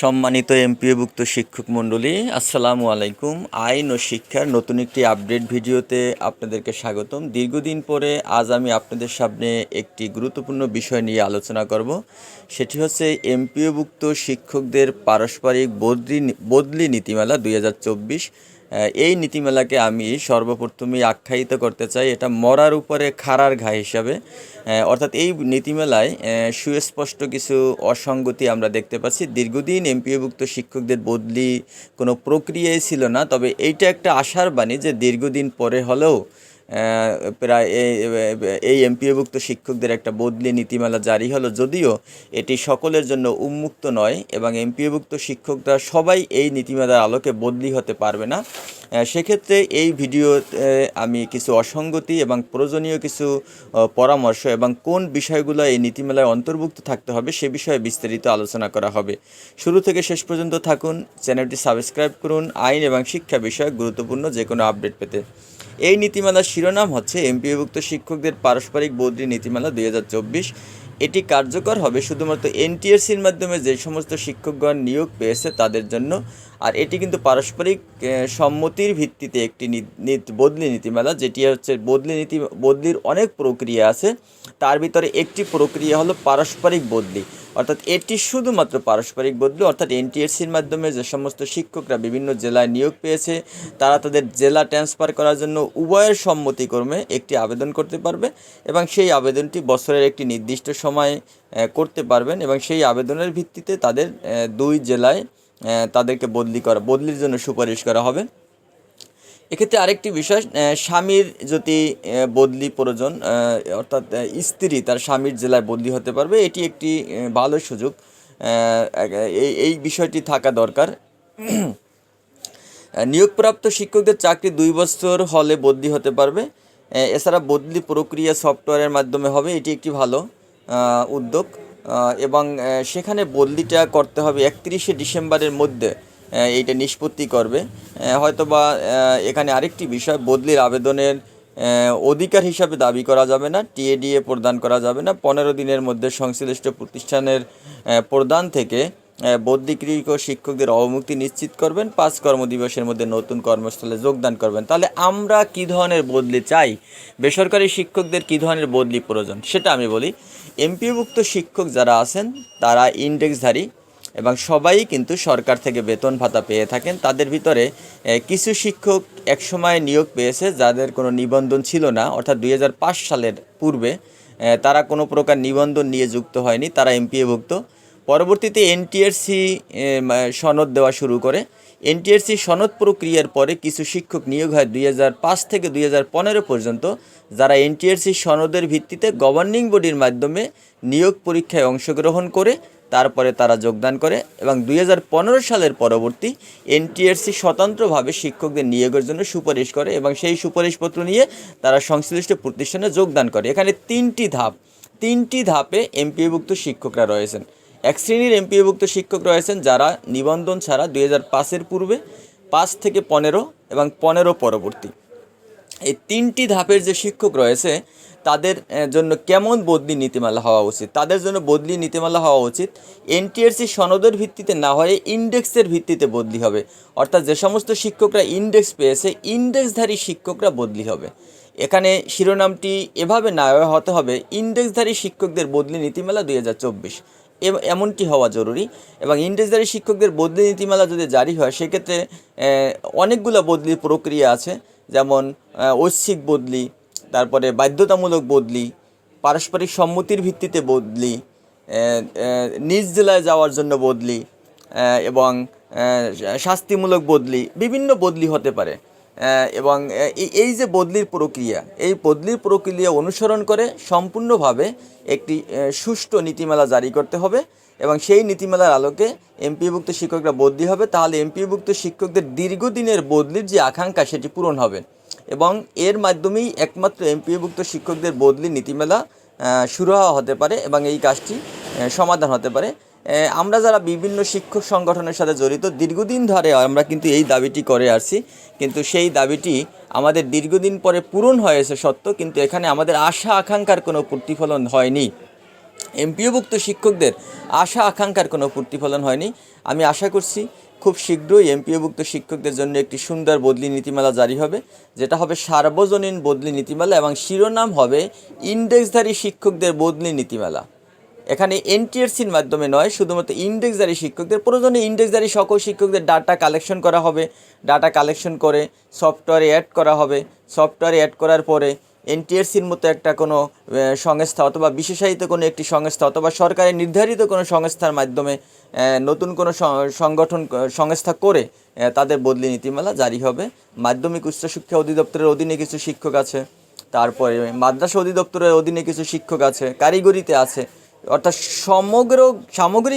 সম্মানিত এমপিওভুক্ত শিক্ষক মণ্ডলী, আসসালামু আলাইকুম। আইন ও শিক্ষার নতুন একটি আপডেট ভিডিওতে আপনাদেরকে স্বাগতম। দীর্ঘদিন পরে আজ আমি আপনাদের সামনে একটি গুরুত্বপূর্ণ বিষয় নিয়ে আলোচনা করব। সেটি হচ্ছে এমপিওভুক্ত শিক্ষকদের পারস্পরিক বদলি বদলি নীতিমালা দুই হাজার চব্বিশ এই নীতিমেলাকে আমি সর্বপ্রথমেই আখ্যায়িত করতে চাই। এটা মরার উপরে খাড়ার ঘা হিসাবে। অর্থাৎ এই নীতিমেলায় সুস্পষ্ট কিছু অসঙ্গতি আমরা দেখতে পাচ্ছি। দীর্ঘদিন এমপিওভুক্ত শিক্ষকদের বদলি কোনো প্রক্রিয়াই ছিল না, তবে এইটা একটা আশার বাণী যে দীর্ঘদিন পরে হলেও প্রায় এই এমপিওভুক্ত শিক্ষকদের একটা বদলি নীতিমালা জারি হলো, যদিও এটি সকলের জন্য উন্মুক্ত নয় এবং এমপিওভুক্ত শিক্ষকরা সবাই এই নীতিমালার আলোকে বদলি হতে পারবে না। সেক্ষেত্রে এই ভিডিওতে আমি কিছু অসঙ্গতি এবং প্রয়োজনীয় কিছু পরামর্শ এবং কোন বিষয়গুলো এই নীতিমালায় অন্তর্ভুক্ত থাকতে হবে সে বিষয়ে বিস্তারিত আলোচনা করা হবে। শুরু থেকে শেষ পর্যন্ত থাকুন, চ্যানেলটি সাবস্ক্রাইব করুন, আইন এবং শিক্ষা বিষয়ক গুরুত্বপূর্ণ যে কোনো আপডেট পেতে। এই নীতিমালার শিরোনাম হচ্ছে এমপিভুক্ত শিক্ষকদের পারস্পরিক বদলি নীতিমালা দুই হাজার চব্বিশ। এটি কার্যকর হবে শুধুমাত্র এনটিএসসির মাধ্যমে যে সমস্ত শিক্ষকগণ নিয়োগ পেয়েছে তাদের জন্য, আর এটি কিন্তু পারস্পরিক সম্মতির ভিত্তিতে একটি বদলি নীতিমালা, যেটি হচ্ছে বদলি নীতি, বদলির অনেক প্রক্রিয়া আছে। তার ভিতরে একটি প্রক্রিয়া হলো পারস্পরিক বদলি। অর্থাৎ এটি শুধুমাত্র পারস্পরিক বদলি, অর্থাৎ এনটিএসসির মাধ্যমে যে সমস্ত শিক্ষকরা বিভিন্ন জেলায় নিয়োগ পেয়েছে, তারা তাদের জেলা ট্রান্সফার করার জন্য উভয়ের সম্মতিক্রমে একটি আবেদন করতে পারবে এবং সেই আবেদনটি বছরের একটি নির্দিষ্ট সময়ে করতে পারবেন এবং সেই আবেদনের ভিত্তিতে তাদের দুই জেলায় তাদেরকে বদলি করা, বদলির জন্য সুপারিশ করা হবে। এক্ষেত্রে আরেকটি বিষয় স্বামীর যদি বদলি প্রয়োজন অর্থাৎ স্ত্রী তার স্বামীর জেলায় বদলি হতে পারবে, এটি একটি ভালো সুযোগ। এই এই বিষয়টি থাকা দরকার। নিয়োগপ্রাপ্ত শিক্ষকদের চাকরি দুই বছর হলে বদলি হতে পারবে। এছাড়া বদলি প্রক্রিয়া সফটওয়্যারের মাধ্যমে হবে, এটি একটি ভালো উদ্যোগ। এবং সেখানে বদলিটা করতে হবে একত্রিশে ডিসেম্বরের মধ্যে। এইটা নিষ্পত্তি করবে। হয়তো বা এখানে আরেকটি বিষয় বদলির আবেদনের অধিকার হিসাবে দাবি করা যাবে না টিএডিএ প্রদান করা যাবে না। পনেরো দিনের মধ্যে সংশ্লিষ্ট প্রতিষ্ঠানের প্রদান থেকে আহ, বদলিকৃত শিক্ষকদের অবমুক্তি নিশ্চিত করবেন। পাঁচ কর্মদিবসের মধ্যে নতুন কর্মস্থলে যোগদান করবেন। তাহলে আমরা কী ধরনের বদলি চাই? বেসরকারি শিক্ষকদের কী ধরনের বদলি প্রয়োজন? সেটা আমি বলি। এমপিভুক্ত শিক্ষক যারা আছেন তারা ইন্ডেক্সধারী। এবং সবাই কিন্তু সরকার থেকে বেতন ভাতা পেয়ে থাকেন। তাদের ভিতরে কিছু শিক্ষক একসময় নিয়োগ পেয়েছে যাদের কোনো নিবন্ধন ছিল না। অর্থাৎ দুই হাজার পাঁচ সালের পূর্বে তারা কোনো প্রকার নিবন্ধন নিয়ে যুক্ত হয়নি, তারা এমপিএভুক্ত। পরবর্তীতে এনটিআরসি সনদ দেওয়া শুরু করে। এনটিআরসি সনদ প্রক্রিয়ার পরে কিছু শিক্ষক নিয়োগ হয় দুই হাজার পাঁচ থেকে দুই হাজার পনেরো পর্যন্ত, যারা এনটিআরসি সনদের ভিত্তিতে গভর্নিং বডির মাধ্যমে নিয়োগ পরীক্ষায় অংশগ্রহণ করে তারপরে তারা যোগদান করে এবং দুই হাজার পনেরো সালের পরবর্তী এনটিআরসি স্বতন্ত্রভাবে শিক্ষকদের নিয়োগের জন্য সুপারিশ করে এবং সেই সুপারিশপত্র নিয়ে তারা সংশ্লিষ্ট প্রতিষ্ঠানে যোগদান করে। এখানে তিনটি ধাপ, তিনটি ধাপে এমপিভুক্ত শিক্ষকরা রয়েছেন। এক শ্রেণির এমপিভুক্ত শিক্ষক রয়েছেন যারা নিবন্ধন ছাড়া দুই হাজার পাঁচের পূর্বে পাঁচ থেকে পনেরো এবং পনেরো পরবর্তী। এই তিনটি ধাপের যে শিক্ষক রয়েছে, তাদের জন্য কেমন বদলি নীতিমালা হওয়া উচিত? তাদের জন্য বদলি নীতিমালা হওয়া উচিত এনটিআরসি সনদের ভিত্তিতে না হয়ে ইন্ডেক্সের ভিত্তিতে বদলি হবে। অর্থাৎ যে সমস্ত শিক্ষকরা ইন্ডেক্স পেয়েছে, ইন্ডেক্সধারী শিক্ষকরা বদলি হবে। এখানে শিরোনামটি এভাবে না হতে হবে, ইন্ডেক্সধারী শিক্ষকদের বদলি নীতিমালা দুই হাজার চব্বিশ। এমনটি হওয়া জরুরি এবং ইন্ডেক্সধারী শিক্ষকদের বদলি নীতিমালা যদি জারি হয়, সেক্ষেত্রে অনেকগুলো বদলির প্রক্রিয়া আছে। যেমন ঐচ্ছিক বদলি, তারপরে বাধ্যতামূলক বদলি, পারস্পরিক সম্মতির ভিত্তিতে বদলি নিজ জেলায় যাওয়ার জন্য বদলি এবং শাস্তিমূলক বদলি, বিভিন্ন বদলি হতে পারে। এবং এই যে বদলির প্রক্রিয়া, এই বদলির প্রক্রিয়া অনুসরণ করে সম্পূর্ণভাবে একটি সুষ্ঠু নীতিমালা জারি করতে হবে। এবং সেই নীতিমালার আলোকে এমপিভুক্ত শিক্ষকরা বদলি হবে, তাহলে এমপিভুক্ত শিক্ষকদের দীর্ঘদিনের বদলির যে আকাঙ্ক্ষা সেটি পূরণ হবে। এবং এর মাধ্যমেই একমাত্র এমপিভুক্ত শিক্ষকদের বদলি নীতিমেলা শুরু হওয়া হতে পারে এবং এই কাজটি সমাধান হতে পারে। আমরা যারা বিভিন্ন শিক্ষক সংগঠনের সাথে জড়িত, দীর্ঘদিন ধরে আমরা কিন্তু এই দাবিটি করে আসছি। কিন্তু সেই দাবিটি আমাদের দীর্ঘদিন পরে পূরণ হয়েছে সত্য, কিন্তু এখানে আমাদের আশা আকাঙ্ক্ষার কোনো প্রতিফলন হয়নি। এমপিওভুক্ত শিক্ষকদের আশা, আকাঙ্ক্ষার কোনো প্রতিফলন হয়নি। আমি আশা করছি খুব শীঘ্রই এমপিওভুক্ত শিক্ষকদের জন্য একটি সুন্দর বদলি নীতিমালা জারি হবে, যেটা হবে সার্বজনীন বদলি নীতিমালা এবং শিরোনাম হবে ইন্ডেক্সধারী শিক্ষকদের বদলি নীতিমালা। এখানে এনটিএসসির মাধ্যমে নয়, শুধুমাত্র ইন্ডেক্সধারী শিক্ষকদের, প্রয়োজনে ইন্ডেক্সধারী সকল শিক্ষকদের ডাটা কালেকশন করা হবে। ডাটা কালেকশন করে সফটওয়্যারে অ্যাড করা হবে। সফটওয়্যারে অ্যাড করার পরে এনটিএসসির মতো একটা কোনো সংস্থা অথবা বিশেষায়িত কোনো একটি সংস্থা অথবা সরকারের নির্ধারিত কোনো সংস্থার মাধ্যমে নতুন কোনো সংগঠন সংস্থা করে তাদের বদলি নীতিমালা জারি হবে। মাধ্যমিক উচ্চশিক্ষা অধিদপ্তরের অধীনে কিছু শিক্ষক আছে, তারপরে মাদ্রাসা অধিদপ্তরের অধীনে কিছু শিক্ষক আছে, কারিগরিতে আছে, অর্থাৎ সমগ্র, সামগ্রিক